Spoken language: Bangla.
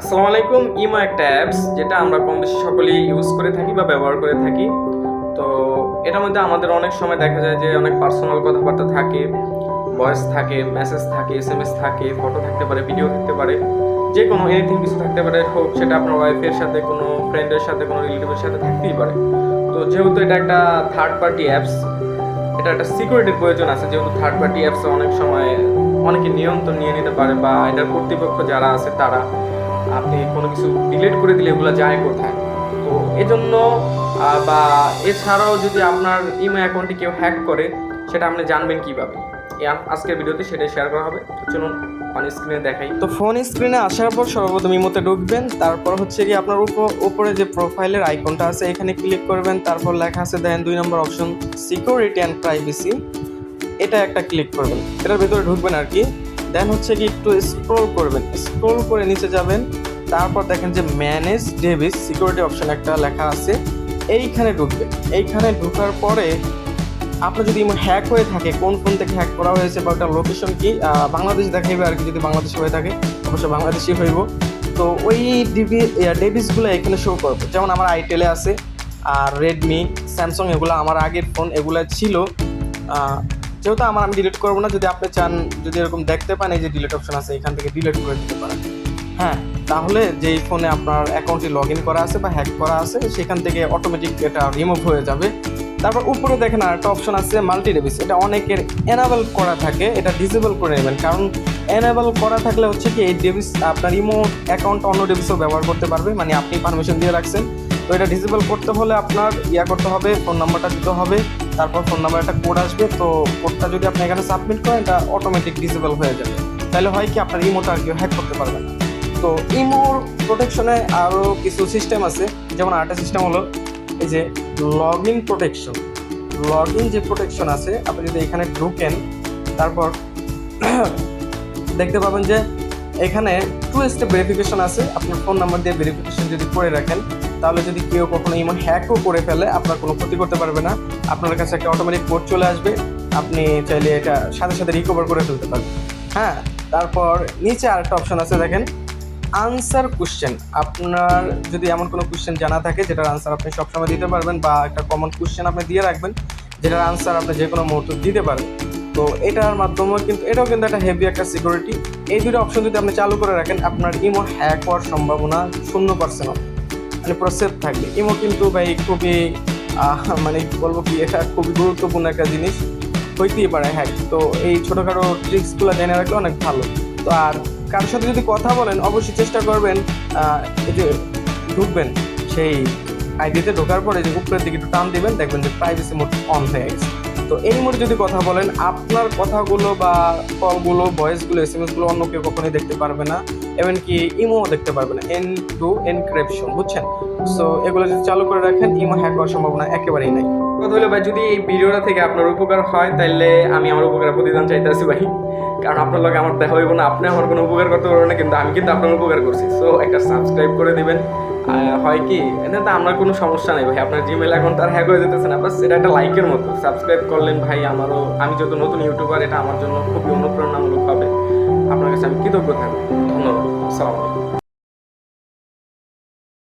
আসসালামু আলাইকুম, ইমো একটা অ্যাপস যেটা আমরা কম বেশি সকলেই ইউজ করে থাকি বা ব্যবহার করে থাকি। তো এটার মধ্যে আমাদের অনেক সময় দেখা যায় যে অনেক পার্সোনাল কথাবার্তা থাকে ভয়েস থাকে মেসেজ থাকে এস এম এস থাকে ফটো থাকতে পারে ভিডিও থাকতে পারে যে কোনো এনিথিং কিছু থাকতে পারে, হোক সেটা আপনার ওয়াইফের সাথে, কোনো ফ্রেন্ডের সাথে, কোনো রিলেটিভের সাথে থাকতেই পারে। তো যেহেতু এটা একটা থার্ড পার্টি অ্যাপস এটা একটা সিকিউরিটির প্রয়োজন আছে, যেহেতু থার্ড পার্টি অ্যাপসে অনেক সময় অনেকে নিয়ন্ত্রণ নিয়ে নিতে পারে বা এটার কর্তৃপক্ষ যারা আছে তারা। আপনি কোনো কিছু ডিলিট করে দিলে এগুলো যায় কোথায়? তো এজন্য বা এছাড়াও যদি আপনার ইমেল অ্যাকাউন্টটি কেউ হ্যাক করে, সেটা আপনি জানবেন কীভাবে? আজকের ভিডিওতে সেটাই শেয়ার করা হবে। চলুন অন স্ক্রিনে দেখাই। তো ফোন স্ক্রিনে আসার পর সর্বপ্রথম ইমোতে ঢুকবেন, তারপর হচ্ছে কি আপনার উপ- উপরে যে প্রোফাইলের আইকনটা আছে, এখানে ক্লিক করবেন, তারপর লেখা আছে, দেন দুই নম্বর অপশন সিকিউরিটি অ্যান্ড প্রাইভেসি এটা একটা ক্লিক করবেন। এটার ভিতরে ঢুকবেন আর কি। দেন হচ্ছে কি একটু স্ক্রোল করবেন। স্ক্রোল করে নিচে যাবেন। তারপর দেখেন যে ম্যানেজ ডেভিস সিকিউরিটি অপশন একটা লেখা আছে। এইখানে ঢুকবেন। এইখানে ঢুকার পরে আপনার যদি হ্যাক হয়ে থাকে, কোন ফোন থেকে হ্যাক করা হয়েছে বা ওটার লোকেশন কি বাংলাদেশ দেখাইবে আর কি যদি বাংলাদেশে হয়ে থাকে, অবশ্যই বাংলাদেশি হইব। তো ওই ডিভি ডেভিসগুলো এখানে শো করবে। যেমন আমার আইটেলে আছে, আর রেডমি স্যামসং এগুলো আমার আগের ফোন এগুলো ছিল যেহেতু আমার আমি ডিলিট করব না, যদি আপনি চান, যদি এরকম দেখতে পান, এই যে ডিলিট অপশন আছে, এখান থেকে ডিলিট করে দিতে পারেন। হ্যাঁ তাহলে যেই ফোনে আপনার অ্যাকাউন্টটি লগ ইন করা আছে বা হ্যাক করা আছে, সেখান থেকে অটোমেটিক এটা রিমুভ হয়ে যাবে। তারপর উপরে দেখেন আর একটা অপশন আছে মাল্টি ডেভিস এটা অনেকের এনাবেল করা থাকে, এটা ডিসেবল করে নেবেন। কারণ এনাবেল করা থাকলে হচ্ছে কি, এই ডেভিস আপনার ইমো অ্যাকাউন্ট অন্য ডেভিসও ব্যবহার করতে পারবে মানে আপনি পারমিশন দিয়ে রাখছেন। তো এটা ডিসেবল করতে হলে আপনার ইয়া করতে হবে ফোন নাম্বারটা দিতে হবে। তারপর ফোন নাম্বার একটা কোড আসবে, তো কোডটা যদি আপনি এখানে সাবমিট করেন, এটা অটোমেটিক ডিসেবল হয়ে যাবে। তাহলে হয় কি, আপনার ইমোটা আর কেউ হ্যাক করতে পারবে না। তো ইমোর প্রোটেকশনে আরও কিছু সিস্টেম আছে। যেমন আরেকটা সিস্টেম হলো এই যে log in protection log in যে প্রোটেকশন আছে, আপনি যদি এখানে ঢুকেন, তারপর দেখতে পাবেন যে এখানে টু স্টেপ ভেরিফিকেশন আছে। আপনার ফোন নাম্বার দিয়ে ভেরিফিকেশন যদি করে রাখেন তাহলে যদি কেউ কখনো ইমন হ্যাকও করে ফেলে, আপনার কোনো ক্ষতি করতে পারবে না। আপনার কাছে একটা অটোমেটিক কোড চলে আসবে। আপনি চাইলে এটা সাথে সাথে রিকভার করে ফেলতে পারবেন। হ্যাঁ তারপর নিচে আরেকটা অপশন আছে, দেখেন। আনসার কোশ্চেন আপনার যদি এমন কোনো কোশ্চেন জানা থাকে, যেটার আনসার আপনি সবসময় দিতে পারবেন বা একটা কমন কোশ্চেন আপনি দিয়ে রাখবেন, যেটার আনসার আপনি যে কোনো মুহূর্তে দিতে পারেন। তো এটার মাধ্যমে কিন্তু, এটাও কিন্তু একটা হেভি একটা সিকিউরিটি এই দুটো অপশন যদি আপনি চালু করে রাখেন, আপনার ইমো হ্যাক হওয়ার সম্ভাবনা শূন্য পার্সেন্ট মানে পুরো সেফ থাকবে। ইমো কিন্তু ভাই খুবই মানে বলব কি, এটা খুবই গুরুত্বপূর্ণ একটা জিনিস। হইতেই পারে হ্যাক তো এই ছোটোখাটো ট্রিক্সগুলো জেনে রাখলে অনেক ভালো। তো আর কারোর সাথে যদি কথা বলেন, অবশ্যই চেষ্টা করবেন এই যে ঢুকবেন সেই আইডিতে ঢোকার পরে যে উপরের দিকে একটু টান দিবেন, দেখবেন যে প্রাইভেসি মোড অন হয়ে গেছে। তো এই মুহূর্তে যদি কথা বলেন, আপনার কথাগুলো বা কলগুলো, ভয়েসগুলো এস এম এসগুলো অন্য কেউ কখনোই দেখতে পারবে না। এমনকি ইমো দেখতে পারবে না। এন টু এনক্রিপশন বুঝছেন? সো এগুলো যদি চালু করে রাখেন, ইমো হ্যাক হওয়ার সম্ভাবনা একেবারেই নাই। কথা হলো ভাই, যদি এই ভিডিওটা থেকে আপনার উপকার হয় তাহলে আমি আমার উপকারের প্রতিদান চাইতেছি ভাই। কারণ আপনার লগে আমার দেখা হইব না, আপনি আমার কোনো উপকার করতে পারবেন না, কিন্তু আমি কিন্তু আপনার উপকার করছি। সো একটা সাবস্ক্রাইব করে দিবেন। হয় কি এটাতে আমার কোনো সমস্যা নেই ভাই, আপনার জিমেল অ্যাকাউন্ট আর হ্যাক হয়ে যেতেছে না, বাস এটা একটা লাইকের মতো। সাবস্ক্রাইব করলেন ভাই, আমারও, আমি যত নতুন ইউটিউবার এটা আমার জন্য খুবই অনুপ্রেরণামূলক হবে। আপনার কাছে আমি কৃতজ্ঞ থাকব। ধন্যবাদ। আসসালামু আলাইকুম।